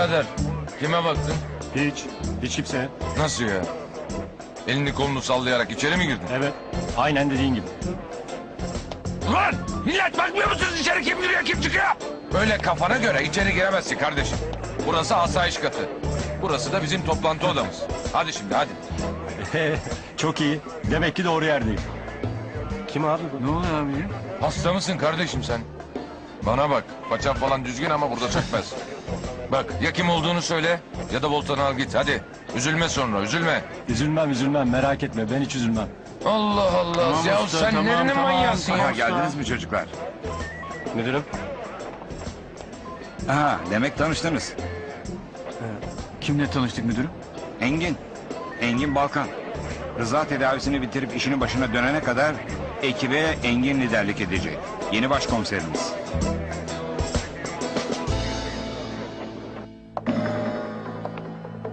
Birader kime baktın? Hiç. Hiç kimse. Nasıl ya? Elini kolunu sallayarak içeri mi girdin? Evet. Aynen dediğin gibi. Ulan millet bakmıyor musunuz içeri kim giriyor kim çıkıyor? Böyle kafana göre içeri giremezsin kardeşim. Burası asayiş katı. Burası da bizim toplantı odamız. Hadi şimdi hadi. Çok iyi. Demek ki doğru yerdeyim. Kim abi bu? Ne oluyor abi? Hasta mısın kardeşim sen? Bana bak paçam falan düzgün ama burada çökmez. Bak ya kim olduğunu söyle ya da voltanı al git hadi. Üzülme sonra üzülme. Üzülmem üzülmem merak etme ben hiç üzülmem. Allah Allah Tamam ya usta, sen tamam, nerenin tamam, manyağısın tamam. ya? Ha, geldiniz mi çocuklar? Müdürüm. Ha, demek tanıştınız. Kimle tanıştık müdürüm? Engin. Engin Balkan. Rıza tedavisini bitirip işinin başına dönene kadar ekibe Engin liderlik edecek. Yeni başkomiserimiz.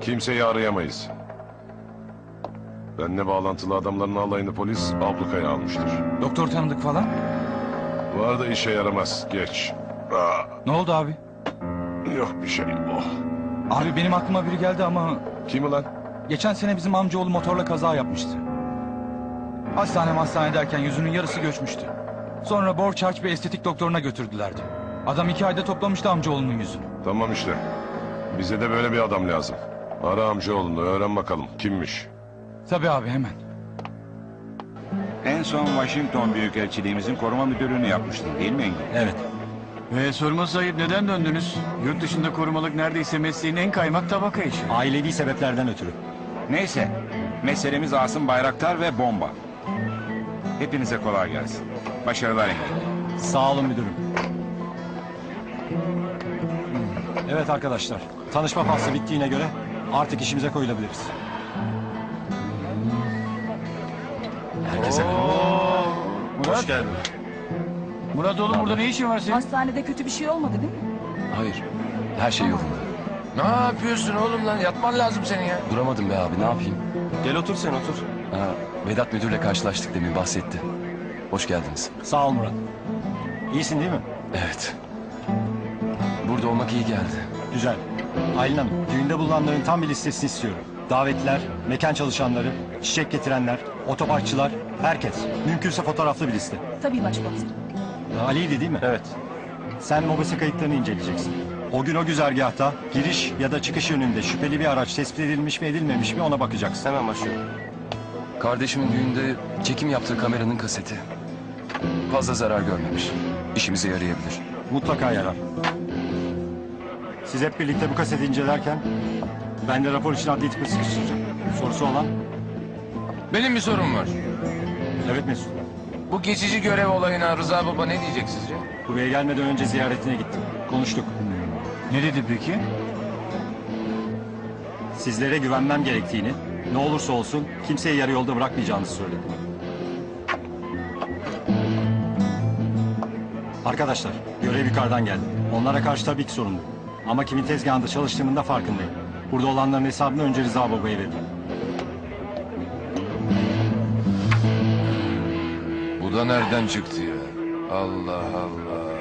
Kimseyi arayamayız. Benle bağlantılı adamların alayını polis ablukaya almıştır. Doktor tanıdık falan. Var da işe yaramaz. Geç. Aa, Ne oldu abi? yok bir şey. Oh. Abi benim aklıma biri geldi ama Kim ulan? geçen sene bizim amcaoğlu motorla kaza yapmıştı. Hastane hastane derken yüzünün yarısı göçmüştü. Sonra borç harç bir estetik doktoruna götürdülerdi. Adam iki ayda toplamıştı amcaoğlunun yüzünü. Tamam işte. Bize de böyle bir adam lazım. Ara amcaoğlunu öğren bakalım kimmiş. Tabii abi hemen. En son Washington Büyükelçiliğimizin koruma müdürlüğünü yapmıştın değil mi Engin? Evet. Ve sorması ayıp neden döndünüz? Yurt dışında korumalık neredeyse mesleğin en kaymak tabaka işi. Ailevi sebeplerden ötürü. Neyse. Meselemiz Asım Bayraktar ve bomba. Hepinize kolay gelsin. Başarılar Engin. Sağ olun müdürüm. Evet arkadaşlar. Tanışma faslı bittiğine göre artık işimize koyulabiliriz. Herkese Murat. Hoş geldin. Murat oğlum burada ne işin var senin? Hastanede kötü bir şey olmadı değil mi? Hayır. Her şey yolunda. Ne yapıyorsun oğlum lan yatman lazım senin ya. Duramadım be abi ne yapayım? Gel otur sen otur. Ha, Vedat müdürle karşılaştık demin bahsetti. Hoş geldiniz. Sağ ol Murat. İyisin değil mi? Evet. Burada olmak iyi geldi. Güzel. Aylin Hanım, düğünde bulunanların tam bir listesini istiyorum. Davetliler, mekan çalışanları, çiçek getirenler, otoparkçılar, herkes. Mümkünse fotoğraflı bir liste. Tabii başkomiserim. Ali'ydi değil mi? Evet. Sen mobese kayıtlarını inceleyeceksin. O gün o güzergahta giriş ya da çıkış yönünde şüpheli bir araç tespit edilmiş mi edilmemiş mi ona bakacaksın. Hemen başlıyorum. Kardeşimin düğünde çekim yaptığı kameranın kaseti. Fazla zarar görmemiş. İşimize yarayabilir. Mutlaka yarar. Siz hep birlikte bu kaseti incelerken ben de rapor için adli tıpı sıkıştıracağım. Sorusu olan? Benim bir sorum var. Evet Mesut. Bu geçici görev olayına Rıza Baba ne diyecek sizce? Buraya gelmeden önce ziyaretine gittim. Konuştuk. Ne dedi peki? Sizlere güvenmem gerektiğini, ne olursa olsun kimseyi yarı yolda bırakmayacağınızı söyledi. Arkadaşlar, görev yukarıdan geldi. Onlara karşı tabii ki sorumlu. Ama kimin tezgahında çalıştığımın da farkındayım. Burada olanların hesabını önce Rıza Baba'ya veririm. Bu da nereden çıktı ya? Allah Allah.